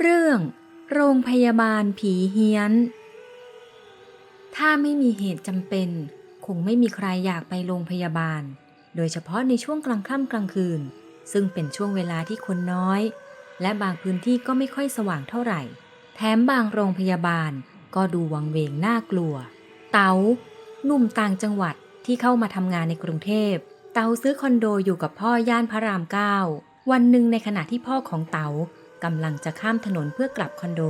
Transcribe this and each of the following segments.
เรื่อง โรงพยาบาลผีเฮี้ยน ถ้าไม่มีเหตุจำเป็น คงไม่มีใครอยากไปโรงพยาบาล โดยเฉพาะในช่วงกลางค่ำกลางคืน ซึ่งเป็นช่วงเวลาที่คนน้อย และบางพื้นที่ก็ไม่ค่อยสว่างเท่าไหร่ แถมบางโรงพยาบาลก็ดูวังเวงน่ากลัว เต๋าหนุ่มต่างจังหวัดที่เข้ามาทำงานในกรุงเทพ เต๋าซื้อคอนโดอยู่กับพ่อย่านพระรามเก้า วันหนึ่งในขณะที่พ่อของเต๋า กำลังจะข้ามถนนเพื่อกลับคอนโด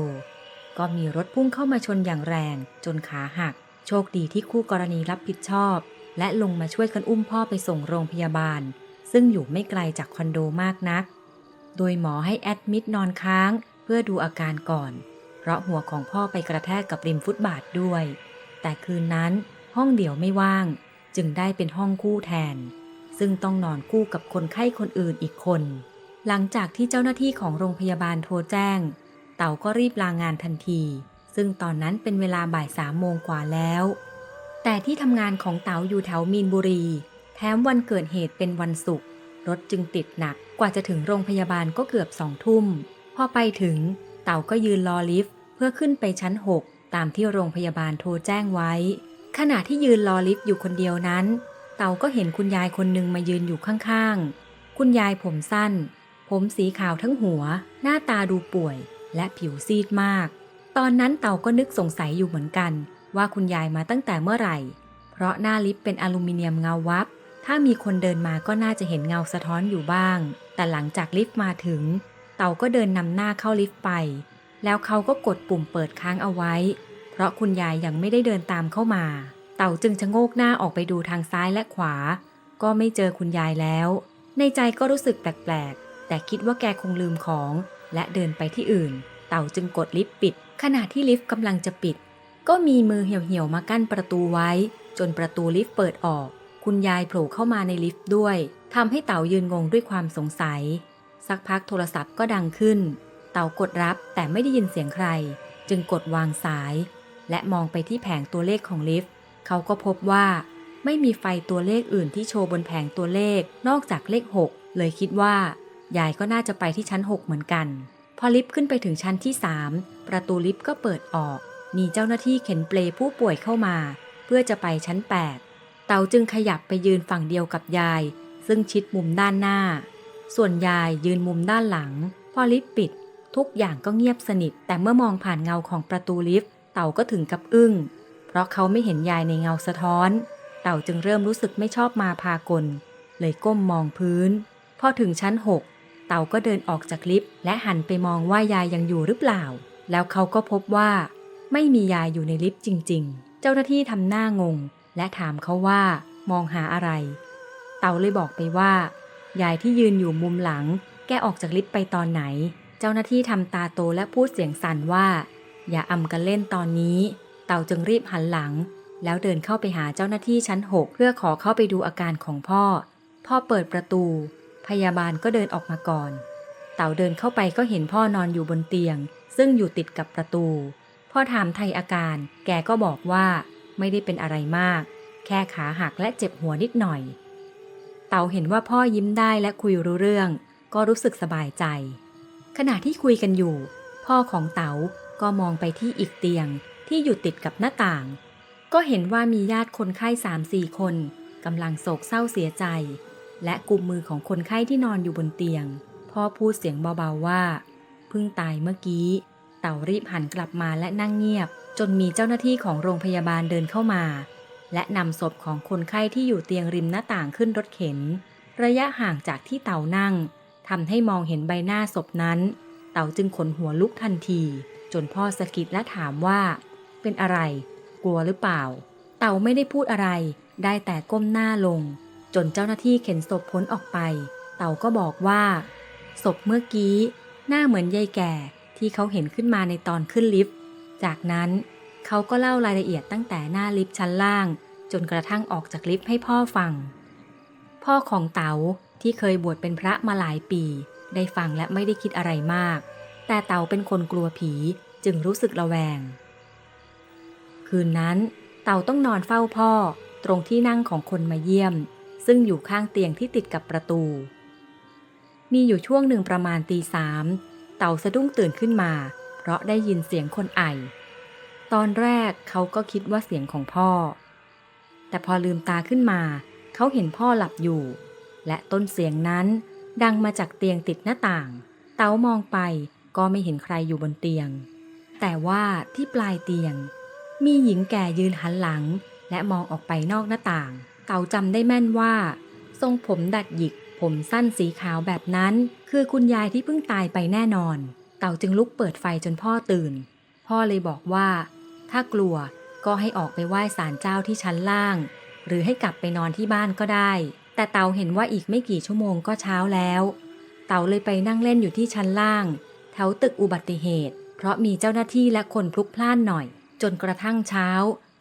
ก็มีรถพุ่งเข้ามาชนอย่างแรงจนขาหัก โชคดีที่คู่กรณีรับผิดชอบ และลงมาช่วยกันอุ้มพ่อไปส่งโรงพยาบาล ซึ่งอยู่ไม่ไกลจากคอนโดมากนัก โดยหมอให้แอดมิดนอนค้างเพื่อดูอาการก่อน เพราะหัวของพ่อไปกระแทกกับริมฟุตบาทด้วย แต่คืนนั้นห้องเดี่ยวไม่ว่าง จึงได้เป็นห้องคู่แทน ซึ่งต้องนอนคู่กับคนไข้คนอื่นอีกคน หลังจากที่เจ้าหน้าที่ของโรงพยาบาลโทรแจ้ง เต่าก็รีบลางานทันที ซึ่งตอนนั้นเป็นเวลาบ่ายสามโมงกว่าแล้ว แต่ที่ทำงานของเต๋าอยู่แถวมีนบุรี แถมวันเกิดเหตุเป็นวันศุกร์รถจึงติดหนักกว่าจะถึงโรงพยาบาลก็เกือบสองทุ่ม พอไปถึง เต่าก็ยืนรอลิฟต์เพื่อขึ้นไปชั้น 6 ตามที่โรงพยาบาลโทรแจ้งไว้ ขณะที่ยืนรอลิฟต์อยู่คนเดียวนั้น เต่าก็เห็นคุณยายคนหนึ่งมายืนอยู่ข้างๆ คุณยายผมสั้น ผมสีขาวทั้งหัว หน้าตาดูป่วย และผิวซีดมาก ตอนนั้นเต่าก็นึกสงสัยอยู่เหมือนกัน ว่าคุณยายมาตั้งแต่เมื่อไหร่ เพราะหน้าลิฟต์เป็นอลูมิเนียมเงาวับ ถ้ามีคนเดินมาก็น่าจะเห็นเงาสะท้อนอยู่บ้าง แต่หลังจากลิฟต์มาถึง เต่าก็เดินนำหน้าเข้าลิฟต์ไป แล้วเขาก็กดปุ่มเปิดค้างเอาไว้ เพราะคุณยายยังไม่ได้เดินตามเข้ามา เต่าจึงชะโงกหน้าออกไปดูทางซ้ายและขวา ก็ไม่เจอคุณยายแล้ว ในใจก็รู้สึกแปลก แต่คิดว่าแกคงลืมของ และเดินไปที่อื่น เต่าจึงกดลิฟต์ปิด ขณะที่ลิฟต์กำลังจะปิด ก็มีมือเหี่ยวๆมากั้นประตูไว้ จนประตูลิฟต์เปิดออก คุณยายโผล่เข้ามาในลิฟต์ด้วยทำให้เต่ายืนงงด้วยความสงสัย สักพักโทรศัพท์ก็ดังขึ้น เต่ากดรับแต่ไม่ได้ยินเสียงใคร จึงกดวางสาย และมองไปที่แผงตัวเลขของลิฟต์เขาก็พบว่าไม่มีไฟตัวเลขอื่นที่โชว์บนแผงตัวเลขนอกจากเลข 6 เลยคิดว่า ยายก็น่าจะไปที่ชั้น 6 เหมือนกัน พอลิฟต์ขึ้นไปถึงชั้นที่ 3 ประตูลิฟต์ก็เปิดออก มีเจ้าหน้าที่เข็นเปลผู้ป่วยเข้ามา เพื่อจะไปชั้น 8 เต่าจึงขยับไปยืนฝั่งเดียวกับยาย ซึ่งชิดมุมด้านหน้า ส่วนยายยืนมุมด้านหลัง พอลิฟต์ปิด ทุกอย่างก็เงียบสนิท แต่เมื่อมองผ่านเงาของประตูลิฟต์เต่าก็ถึงกับอึ้ง เพราะเขาไม่เห็นยายในเงาสะท้อน เต่าจึงเริ่มรู้สึกไม่ชอบมาพากล เลยก้มมองพื้น พอถึงชั้น 6 เต่าก็เดินออกจากลิฟต์และหันไปมองว่ายายยังอยู่หรือเปล่า แล้วเขาก็พบว่า ไม่มียายอยู่ในลิฟต์จริง ๆ เจ้าหน้าที่ทำหน้างง และถามเขาว่ามองหาอะไร เต่าเลยบอกไปว่า ยายที่ยืนอยู่มุมหลัง แกออกจากลิฟต์ไปตอนไหน เจ้าหน้าที่ทำตาโตและพูดเสียงสั่นว่า อย่าอำกันเล่นตอนนี้ เต่าจึงรีบหันหลัง แล้วเดินเข้าไปหาเจ้าหน้าที่ชั้น6เพื่อขอเข้าไปดูอาการของพ่อ พ่อเปิดประตู พยาบาลก็เดินออกมาก่อน เต่าเดินเข้าไปก็เห็นพ่อนอนอยู่บนเตียง ซึ่งอยู่ติดกับประตู พ่อถามไทยอาการ แกก็บอกว่าไม่ได้เป็นอะไรมาก แค่ขาหักและเจ็บหัวนิดหน่อย เต่าเห็นว่าพ่อยิ้มได้และคุยรู้เรื่อง ก็รู้สึกสบายใจ ขณะที่คุยกันอยู่ พ่อของเต๋าก็มองไปที่อีกเตียงที่อยู่ติดกับหน้าต่าง ก็เห็นว่ามีญาติคนไข้สามสี่คนกำลังโศกเศร้าเสียใจ และกุมมือของคนไข้ที่นอนอยู่บนเตียง พ่อพูดเสียงเบาๆว่า เพิ่งตายเมื่อกี้ เต่ารีบหันกลับมาและนั่งเงียบ จนมีเจ้าหน้าที่ของโรงพยาบาลเดินเข้ามา และนำศพของคนไข้ที่อยู่เตียงริมหน้าต่างขึ้นรถเข็น ระยะห่างจากที่เต่านั่งทำให้มองเห็นใบหน้าศพนั้น เต่าจึงขนหัวลุกทันที จนพ่อสะกิดและถามว่า เป็นอะไร กลัวหรือเปล่า เต่าไม่ได้พูดอะไร ได้แต่ก้มหน้าลง จนเจ้าหน้าที่เข็นศพพ้นออกไป เต่าก็บอกว่า ศพเมื่อกี้หน้าเหมือนยายแก่ที่เขาเห็นขึ้นมาในตอนขึ้นลิฟต์ จากนั้นเขาก็เล่ารายละเอียดตั้งแต่หน้าลิฟต์ชั้นล่าง จนกระทั่งออกจากลิฟต์ให้พ่อฟัง พ่อของเต๋าที่เคยบวชเป็นพระมาหลายปี ได้ฟังและไม่ได้คิดอะไรมาก แต่เต๋าเป็นคนกลัวผีจึงรู้สึกระแวง คืนนั้น เต่าต้องนอนเฝ้าพ่อตรงที่นั่งของคนมาเยี่ยม ซึ่งอยู่ข้างเตียงที่ติดกับประตู มีอยู่ช่วงหนึ่งประมาณตีสามเต่าสะดุ้งตื่นขึ้นมา เพราะได้ยินเสียงคนไอ ตอนแรกเขาก็คิดว่าเสียงของพ่อ แต่พอลืมตาขึ้นมา เขาเห็นพ่อหลับอยู่ และต้นเสียงนั้นดังมาจากเตียงติดหน้าต่าง เต๋ามองไปก็ไม่เห็นใครอยู่บนเตียง แต่ว่าที่ปลายเตียง มีหญิงแก่ยืนหันหลัง และมองออกไปนอกหน้าต่าง เต๋าจำได้แม่นว่า ทรงผมดัดหยิก ผมสั้นสีขาวแบบนั้น คือคุณยายที่เพิ่งตายไปแน่นอน เต๋าจึงลุกเปิดไฟจนพ่อตื่น พ่อเลยบอกว่า ถ้ากลัวก็ให้ออกไปไหว้ศาลเจ้าที่ชั้นล่าง หรือให้กลับไปนอนที่บ้านก็ได้ แต่เต๋าเห็นว่าอีกไม่กี่ชั่วโมงก็เช้าแล้ว เต๋าเลยไปนั่งเล่นอยู่ที่ชั้นล่างแถวตึกอุบัติเหตุ เพราะมีเจ้าหน้าที่และคนพลุกพล่านหน่อย จนกระทั่งเช้า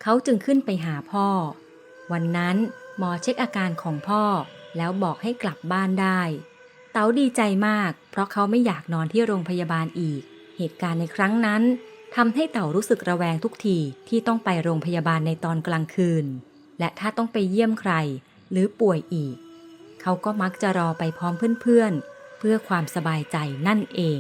เขาจึงขึ้นไปหาพ่อ วันนั้น หมอเช็คอาการของพ่อ แล้วบอกให้กลับบ้านได้ เต๋าดีใจมาก เพราะเขาไม่อยากนอนที่โรงพยาบาลอีก เหตุการณ์ในครั้งนั้นทำให้เต๋ารู้สึกระแวงทุกทีที่ต้องไปโรงพยาบาลในตอนกลางคืน และถ้าต้องไปเยี่ยมใคร หรือป่วยอีก เขาก็มักจะรอไปพร้อมเพื่อนๆเพื่อความสบายใจนั่นเอง